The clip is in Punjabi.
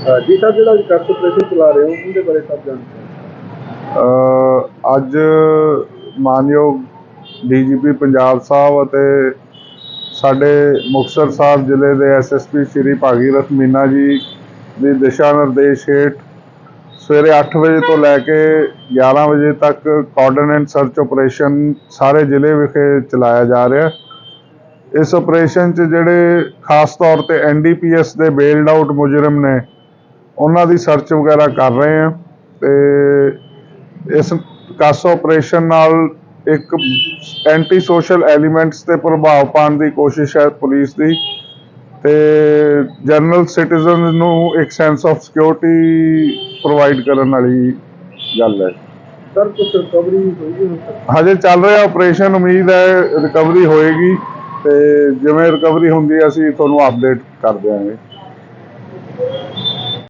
ਅਹ ਜੀ ਸਾਹਿਬ ਜਿਹੜਾ ਸਰਚ ਆਪਰੇਸ਼ਨ ਚਲਾ ਰਹੇ ਹੋ, ਉਹਦੇ ਬਾਰੇ ਸਭ ਜਾਣਕਾਰੀ ਅੱਜ ਮਾਨਯੋਗ ਡੀਜੀਪੀ ਪੰਜਾਬ ਸਾਹਿਬ ਅਤੇ ਸਾਡੇ ਮੁਕਤਸਰ ਸਾਹਿਬ ਜ਼ਿਲ੍ਹੇ ਦੇ ਐਸਐਸਪੀ ਸ਼੍ਰੀ ਭਾਗੀਰਥ ਮੀਨਾ ਜੀ ਦੀ ਦਿਸ਼ਾ ਨਿਰਦੇਸ਼ ਹੇਠ ਸਵੇਰੇ 8 ਵਜੇ ਤੋਂ ਲੈ ਕੇ 11 ਵਜੇ ਤੱਕ ਕੋਆਰਡੀਨੇਟ ਸਰਚ ਆਪਰੇਸ਼ਨ ਸਾਰੇ ਜ਼ਿਲ੍ਹੇ ਵਿਖੇ ਚਲਾਇਆ ਜਾ ਰਿਹਾ ਇਸ ਆਪਰੇਸ਼ਨ 'ਚ ਜਿਹੜੇ ਖਾਸ ਤੌਰ ਤੇ ਐਨਡੀਪੀਐਸ ਦੇ ਬੇਲਡ ਆਊਟ ਮੁਜਰਮ ਨੇ ਉਹਨਾਂ ਦੀ ਸਰਚ ਵਗੈਰਾ ਕਰ ਰਹੇ ਹਾਂ ਤੇ ਇਸ ਕਾਸ ਆਪਰੇਸ਼ਨ ਨਾਲ ਇੱਕ ਐਂਟੀ ਸੋਸ਼ਲ ਐਲੀਮੈਂਟਸ ਤੇ ਪ੍ਰਭਾਵ ਪਾਉਣ ਦੀ ਕੋਸ਼ਿਸ਼ ਹੈ ਪੁਲਿਸ ਦੀ ਤੇ ਜਨਰਲ ਸਿਟੀਜ਼ਨ ਨੂੰ ਇੱਕ ਸੈਂਸ ਆਫ ਸਿਕਿਉਰਿਟੀ ਪ੍ਰੋਵਾਈਡ ਕਰਨ ਵਾਲੀ ਗੱਲ ਹੈ। ਸਰ ਕੁਝ ਰਿਕਵਰੀ ਹੋਈ ਹਜੇ ਚੱਲ ਰਿਹਾ ਆਪਰੇਸ਼ਨ ਉਮੀਦ ਹੈ ਰਿਕਵਰੀ ਹੋਏਗੀ ਤੇ ਜਿਵੇਂ ਰਿਕਵਰੀ ਹੁੰਦੀ ਹੈ ਅਸੀਂ ਤੁਹਾਨੂੰ ਅਪਡੇਟ ਕਰ ਦਿਆਂਗੇ।